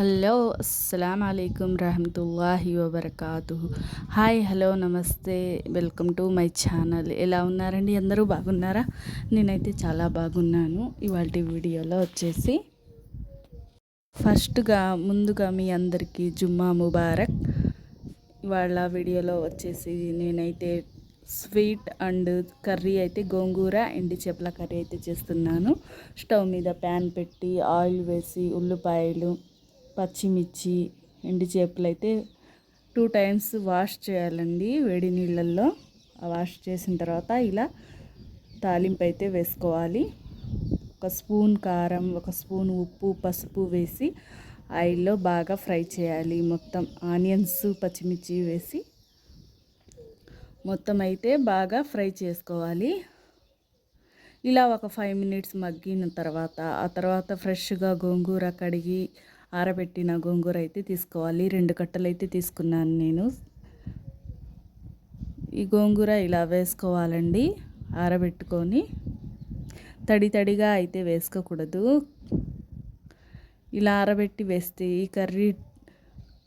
Hello అస్సలం అయికం రహమతుల్లాహి వబర్కాతు హాయ్ హలో నమస్తే వెల్కమ్ టు మై ఛానల్ ఎలా ఉన్నారండి అందరూ బాగున్నారా నేనైతే చాలా బాగున్నాను ఇవాళ వీడియోలో వచ్చేసి ఫస్ట్గా ముందుగా మీ అందరికీ జుమ్మా ముబారక్ ఇవాళ వీడియోలో వచ్చేసి నేనైతే స్వీట్ అండ్ కర్రీ అయితే గోంగూర ఎండి చేపల కర్రీ అయితే చేస్తున్నాను స్టవ్ మీద ప్యాన్ పెట్టి ఆయిల్ వేసి ఉల్లిపాయలు పచ్చిమిర్చి ఎండి చేపలు అయితే టూ టైమ్స్ వాష్ చేయాలండి వేడి నీళ్ళల్లో. వాష్ చేసిన తర్వాత ఇలా తాలింపు అయితే వేసుకోవాలి. ఒక స్పూన్ కారం ఒక స్పూన్ ఉప్పు పసుపు వేసి ఆయిల్లో బాగా ఫ్రై చేయాలి. మొత్తం ఆనియన్స్ పచ్చిమిర్చి వేసి మొత్తం అయితే బాగా ఫ్రై చేసుకోవాలి. ఇలా ఒక ఫైవ్ మినిట్స్ మగ్గిన తర్వాత ఆ తర్వాత ఫ్రెష్గా గోంగూర కడిగి ఆరబెట్టిన గోంగూర అయితే తీసుకోవాలి. రెండు కట్టలు అయితే తీసుకున్నాను నేను. ఈ గోంగూర ఇలా వేసుకోవాలండి. ఆరబెట్టుకొని తడి తడిగా అయితే వేసుకోకూడదు. ఇలా ఆరబెట్టి వేస్తే ఈ కర్రీ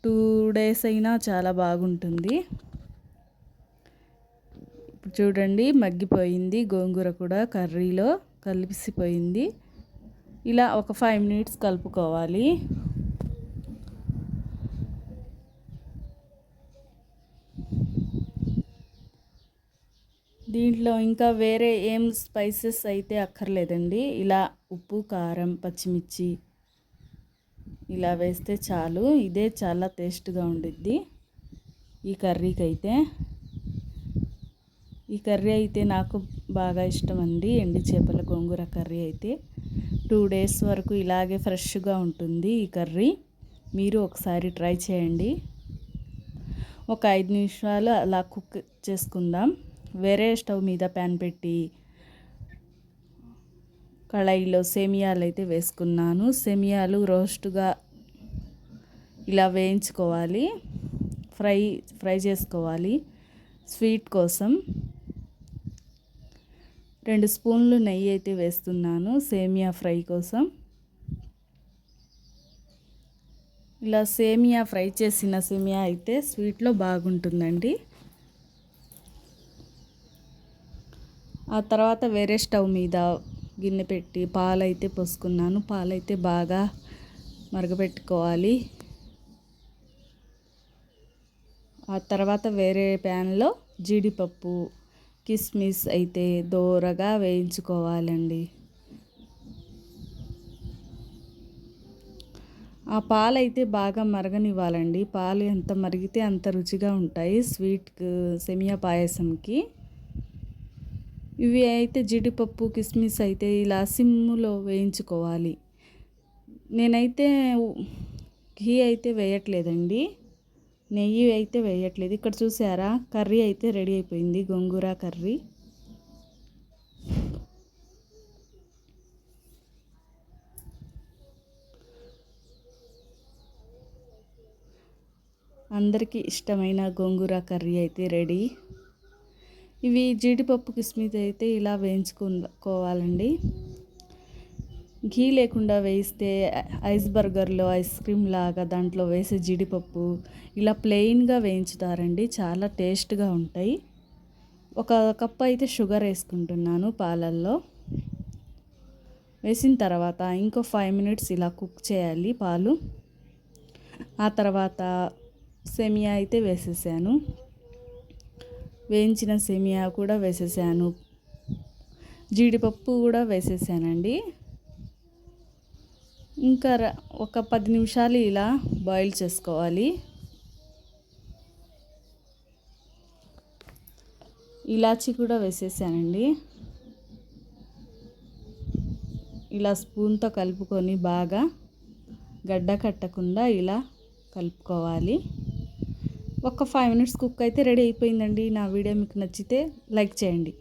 టూ డేస్ అయినా చాలా బాగుంటుంది. ఇప్పుడు చూడండి మగ్గిపోయింది గోంగూర కూడా కర్రీలో కలిసిపోయింది. ఇలా ఒక ఫైవ్ మినిట్స్ కలుపుకోవాలి. దీంట్లో ఇంకా వేరే ఏం స్పైసెస్ అయితే అక్కర్లేదండి. ఇలా ఉప్పు కారం పచ్చిమిర్చి ఇలా వేస్తే చాలు. ఇదే చాలా టేస్ట్గా ఉండిద్ది. ఈ కర్రీకి అయితే ఈ కర్రీ అయితే నాకు బాగా ఇష్టం అండి ఎండి చేపల గోంగూర కర్రీ అయితే. టూ డేస్ వరకు ఇలాగే ఫ్రెష్గా ఉంటుంది ఈ కర్రీ. మీరు ఒకసారి ట్రై చేయండి. ఒక ఐదు నిమిషాలు అలా కుక్ చేసుకుందాం. వేరే స్టవ్ మీద ప్యాన్ పెట్టి కళాయిలో సేమియాలు అయితే వేసుకున్నాను. సేమియాలు రోస్ట్గా ఇలా వేయించుకోవాలి. ఫ్రై ఫ్రై చేసుకోవాలి. స్వీట్ కోసం రెండు స్పూన్లు నెయ్యి అయితే వేస్తున్నాను సేమియా ఫ్రై కోసం. ఇలా సేమియా ఫ్రై చేసిన సేమియా అయితే స్వీట్లో బాగుంటుందండి. ఆ తర్వాత వేరే స్టవ్ మీద గిన్నె పెట్టి పాలైతే పోసుకున్నాను. పాలైతే బాగా మరగపెట్టుకోవాలి ఆ తర్వాత వేరే ప్యాన్లో జీడిపప్పు కిస్మిస్ అయితే దోరగా వేయించుకోవాలండి. ఆ పాలు అయితే బాగా మరగనివ్వాలండి. పాలు ఎంత మరిగితే అంత రుచిగా ఉంటాయి. స్వీట్ సెమియా పాయసంకి. ఇవి అయితే జీడిపప్పు కిస్మిస్ అయితే ఇలా సిమ్ములో వేయించుకోవాలి. నేనైతే ఘీ అయితే వేయట్లేదండి. నెయ్యి అయితే వేయట్లేదు. ఇక్కడ చూసారా? కర్రీ అయితే రెడీ అయిపోయింది. గోంగూర కర్రీ. అందరికీ ఇష్టమైన గోంగూర కర్రీ అయితే రెడీ. ఇవి జీడిపప్పు కిస్మిస్ అయితే ఇలా వేయించుకోవాలండి. ఘీ లేకుండా వేయిస్తే ఐస్ బర్గర్లో ఐస్ క్రీమ్ లాగా దాంట్లో వేసే జీడిపప్పు ఇలా ప్లెయిన్గా వేయించుతారండి. చాలా టేస్ట్గా ఉంటాయి. ఒక కప్ అయితే షుగర్ వేసుకుంటున్నాను పాలల్లో. వేసిన తర్వాత ఇంకో ఫైవ్ మినిట్స్ ఇలా కుక్ చేయాలి పాలు. ఆ తర్వాత సెమియా అయితే వేసేసాను. వేయించిన సేమియా కూడా వేసేసాను. జీడిపప్పు కూడా వేసేసానండి. ఇంకా ఒక పది నిమిషాలు ఇలా బాయిల్ చేసుకోవాలి. ఇలాచి కూడా వేసేసానండి. ఇలా స్పూన్తో కలుపుకొని బాగా గడ్డ కట్టకుండా ఇలా కలుపుకోవాలి. ఒక ఫైవ్ మినిట్స్ కుక్ అయితే రెడీ అయిపోయిందండి. నా వీడియో మీకు నచ్చితే లైక్ చేయండి.